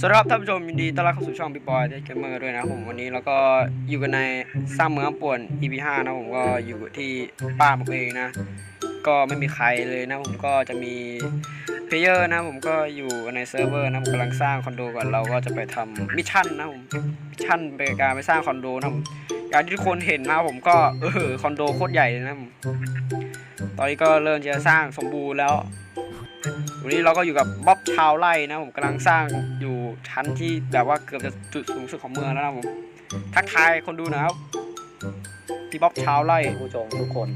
สวัสดีครับท่านผู้ชมยินดีต้อนรับเข้าสู่ช่องบิ๊กบอยเกมเมอร์ด้วยนะผมวันนี้เราก็อยู่กันในสร้างเมืองป่วน EP 5นะผมก็อยู่ที่บ้านผมเองนะ ก็ไม่มีใครเลยนะผมก็จะมีเพลเยอร์นะผมก็อยู่ในเซิร์ฟเวอร์นะผมกำลังสร้างคอนโดก่อนเราก็จะไปทำมิชชั่นนะผมมิชชั่นเป็นการไปสร้างคอนโดนะผมอย่างที่ทุกคนเห็นนะผมก็เออคอนโดโคตรใหญ่เลยนะตอนนี้ก็เริ่มจะสร้างสมบูรณ์แล้ว วันนี้เราก็อยู่กับบ๊อบชาวไร่นะผมกำลังสร้างอยู่ชั้นที่แบบว่าเกือบจะจุดสูงสุดของเมืองแล้วนะผมทักทายคนดูหนะครับพี่บ๊อบชาวไร่ท่านผู้ชมทุกคน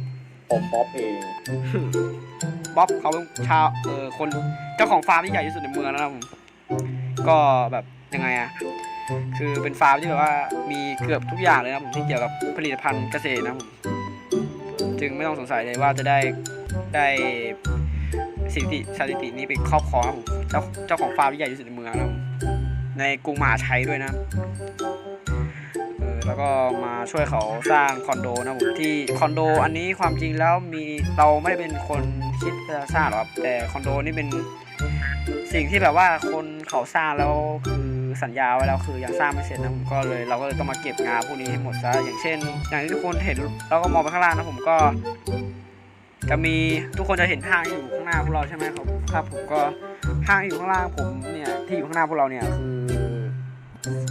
ผมป๊อปเองบ๊อบเขาเป็นชาวเออคนเจ้าของฟาร์มที่ใหญ่ที่สุดในเมืองแล้วนะผมก็แบบยังไงอะคือเป็นฟาร์มที่แบบว่ามีเกือบทุกอย่างเลยนะผมที่เกี่ยวกับผลิตภัณฑ์เกษตรนะผมจึงไม่ต้องสงสัยเลยว่าจะได้ได้ สถิติสถิตินี้เป็นครอบครองนะผมเจ้าเจ้าของฟาร์มที่ใหญ่ที่สุดในเมืองนะผมในกรุงมหาชัยด้วยนะเออแล้วก็มาช่วยเขาสร้างคอนโดนะผมที่คอนโดอันนี้ความจริงแล้วมีเราไม่ได้เป็นคนคิดจะสร้างหรอกครับแต่คอนโดนี่เป็นสิ่งที่แบบว่าคนเขาสร้างแล้วคือสัญญาไว้แล้วคือยังสร้างไม่เสร็จนะผมก็เลยเราก็เลยต้องมาเก็บงานพวกนี้ให้หมดซะอย่างเช่น อย่างที่ทุกคนเห็นเราก็มองไปข้างล่างนะผมก็ จะมีทุกคนจะเห็นห้างอยู่ข้างหน้าพวกเราใช่ไหมครับครับผมก็ห้างอยู่ข้างล่างผมเนี่ยที่อยู่ข้างหน้าพวกเราเนี่ยคือ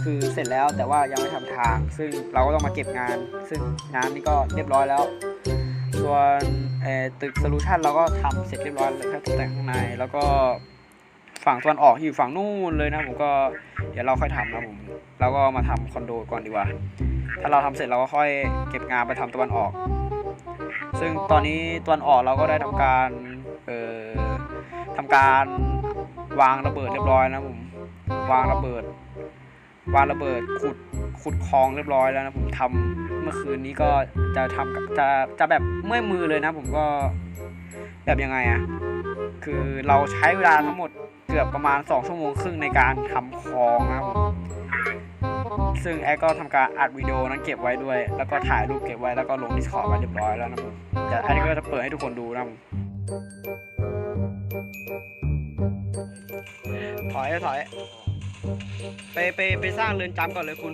คือเสร็จแล้วแต่ว่ายังไม่ทำทาง ซึ่งเราก็ต้องมาเก็บงาน ซึ่งงานนี้ก็เรียบร้อยแล้ว ส่วนตึกโซลูชันเราก็ทำเสร็จเรียบร้อยเลยแค่ตกแต่งข้างในแล้วก็ฝั่งตะวันออกที่อยู่ฝั่งนู่นเลยนะผมก็เดี๋ยวเราค่อยทำนะผมเราก็มาทำคอนโดก่อนดีกว่า ถ้าเราทำเสร็จเราก็ค่อยเก็บงานไปทำตะวันออก ซึ่งตอนนี้ตะวันออกเราก็ได้ทำการเอ่อทำการวางระเบิดเรียบร้อยนะผมวางระเบิด วางระเบิดขุดขุดคลองเรียบร้อยแล้วนะผมทำเมื่อคืนนี้ก็จะทำกับจะจะแบบเมื่อยมือเลยนะ ผมก็แบบยังไงอะคือเราใช้เวลาทั้งหมดเกือบประมาณ 2 ชั่วโมงครึ่งในการทำคลองนะครับผมซึ่งแอดก็ทำการอัดวิดีโอนั้นเก็บไว้ด้วย แล้วก็ถ่ายรูปเก็บไว้แล้วก็ลง Discord ไว้เรียบร้อยแล้วนะผม แต่อันนี้ก็จะเปิดให้ทุกคนดูนะผมถอยถอย ไปไปไปสร้างเรือนจำก่อนเลยคุณ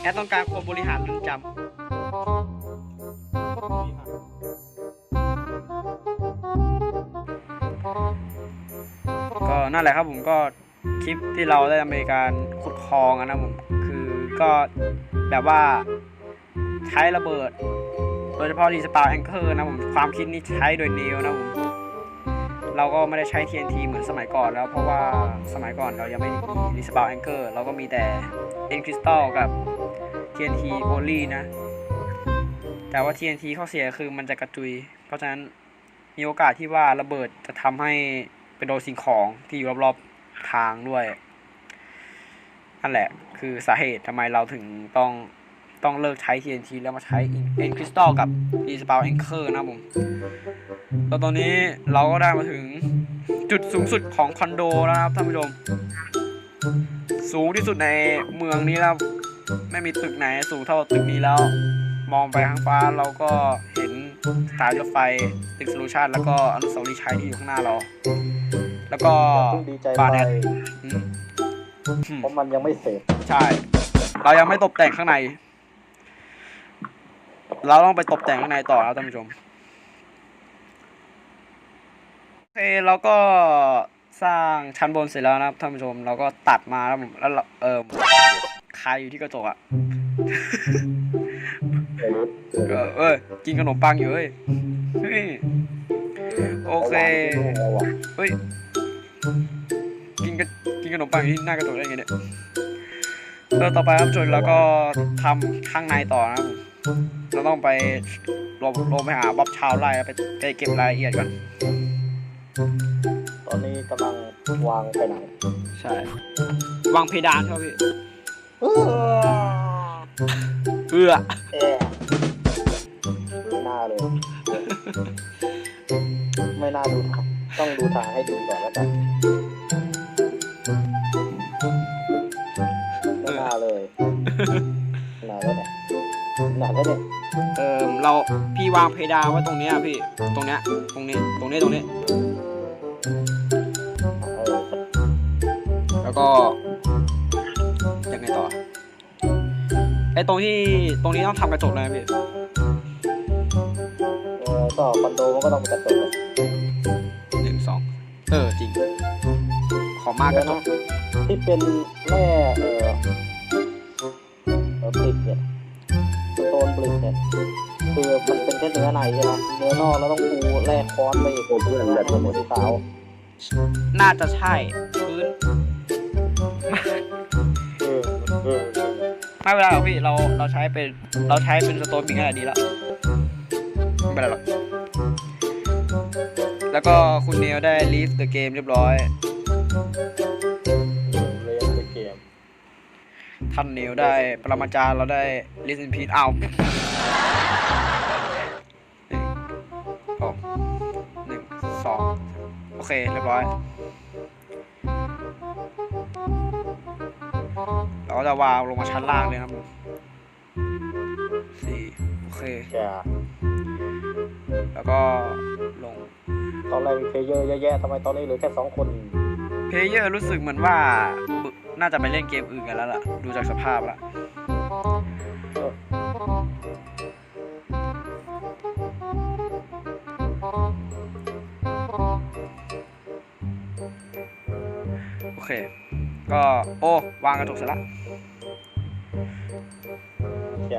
แอดต้องการคนบริหารเรือนจำก็นั่นแหละครับผมก็คลิปที่เราได้ทำในการขุดคลองอะนะผม คือก็แบบว่า ใช้ระเบิด โดยเฉพาะรีสปาแองเกอร์นะผมความคิดนี้ใช้โดยเนวนะผมเราก็ไม่ได้ใช้ TNT เหมือนสมัยก่อนแล้ว เพราะว่าสมัยก่อนเรายังไม่มี r e s p a w n Anchor เราก็มีแต่ N Crystal กับ TNT only นะ แต่ว่า TNT ข้อเสียคือมันจะกระจุย เพราะฉะนั้นมีโอกาสที่ว่าระเบิดจะทำให้เป็นโดนสิ่งของที่อยู่รอบๆทางด้วยนั่นแหละคือสาเหตุทำไมเราถึงต้อง ต้องเลิกใช้ TNT แล้วมาใช้ N Crystal กับ r e s p a w n Anchor นะผมแล้วตอนนี้เราก็ได้มาถึงจุดสูงสุดของคอนโดแล้วนะครับท่านผู้ชม สูงที่สุดในเมืองนี้แล้ว ไม่มีตึกไหนสูงเท่าตึกนี้แล้ว มองไปข้างฟ้าเราก็เห็นสถานรถไฟตึกโซลูชันแล้วก็อนุสาวรีย์ชัยที่อยู่ข้างหน้าเรา แล้วก็เพิ่งดีใจบาไปร์เนตอืมเพราะมันยังไม่เสร็จใช่ เรายังไม่ตกแต่งข้างใน เราต้องไปตกแต่งข้างในต่อแล้วท่านผู้ชมโอเคเราก็สร้างชั้นบนเสร็จแล้วนะครับท่านผู้ชม เราก็ตัดมาแล้วผมแล้วเราเออคาอยู่ที่กระจกอะเดี๋ยวรู้เดี๋ยวเอรู้อเอ้ยกินขนมปังอยู่เฮ้ยเฮ้ยโอเคเฮ้ยกินกกินขนมปังอยู่ที่หน้ากระจกได้ไงเนี่ยแล้วต่อไปครับจนแล้วก็ทำข้างในต่อนะครับผม เราต้องไปลงลงไปหาบ๊อบชาวไร่ไปไปเก็บรายละเอียดก่อนตอนนี้กำลังวางไปไหนใช่วางเพดานใช่ไหมพี่เอ้อเอื้อแอะดูหน้าเลย ไม่น่าดูทางต้องดูทางให้ดีก่อนแล้วกันไม่น่าเลย หนาแล้วเนี่ยเออเราพี่วางเพดานไว้ตรงเนี้ยพี่ ตรงเนี้ย ตรงนี้ ตรงนี้ ตรงนี้ แล้วก็ยังไงต่อ ไอ้ตรงที่ ตรงนี้ต้องทำกระจกเลยนะพี่ เออก็คอนโดมันก็ต้องมีกระจกอะหนึ่งสอง เออจริง ขอมากกระจก ที่เป็นแร่เออเออบริกเนี่ย สโตนบริกเนี่ยคือมันเป็นแค่เนื้อในใช่ไหมเนื้อนอกแล้วต้องปูแร่ค้อนไปอีกเพื่อนแบบเป็นสีขาวน่าจะใช่พื้นเออเออไม่เป็นไรหรอกพี่เราเราใช้เป็นเราใช้เป็นสโตนบิงขนาดดีแล้วไม่เป็นไรหรอกแล้วก็คุณเนลได้ leave the game เรียบร้อย ท่านเนลได้ปรมาจารย์เราได้ listen p e a อ้าวหนึ่งสองหนึ่งสองโอเค เรียบร้อย เราก็จะวางลงมาชั้นล่างเลยนะครับผมสี่โอเคแกแล้วก็ลง ตอนแรกมีเพลเยอร์เยอะแยะทำไมตอนนี้เหลือแค่สองคน เพลเยอร์รู้สึกเหมือนว่าบึ น่าจะไปเล่นเกมอื่นกันแล้วล่ะ ดูจากสภาพแล้วเออโอเค ก็โอ้วางกระจกเสร็จละแก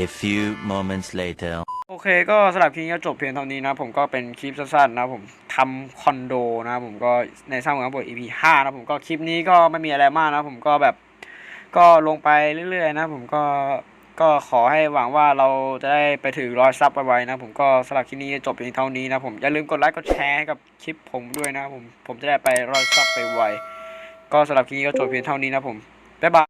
A few moments later. โอเคก็สำหรับคลิปนี้ก็จบเพียงเท่านี้นะผมก็เป็นคลิปสั้นๆนะผมทำคอนโดนะผมก็ในสร้างเมืองบท EP ห้านะผมก็คลิปนี้ก็ไม่มีอะไรมากนะผมก็แบบก็ลงไปเรื่อยๆนะผมก็ก็ขอให้หวังว่าเราจะได้ไปถึงร้อยซับไวๆนะผมก็สำหรับคลิปนี้จบเพียงเท่านี้นะผมอย่าลืมกดไลค์กดแชร์ให้กับคลิปผมด้วยนะผมผมจะได้ไปร้อยซับไปไวก็สำหรับคลิปนี้ก็จบเพียงเท่านี้นะผมบ๊ายบาย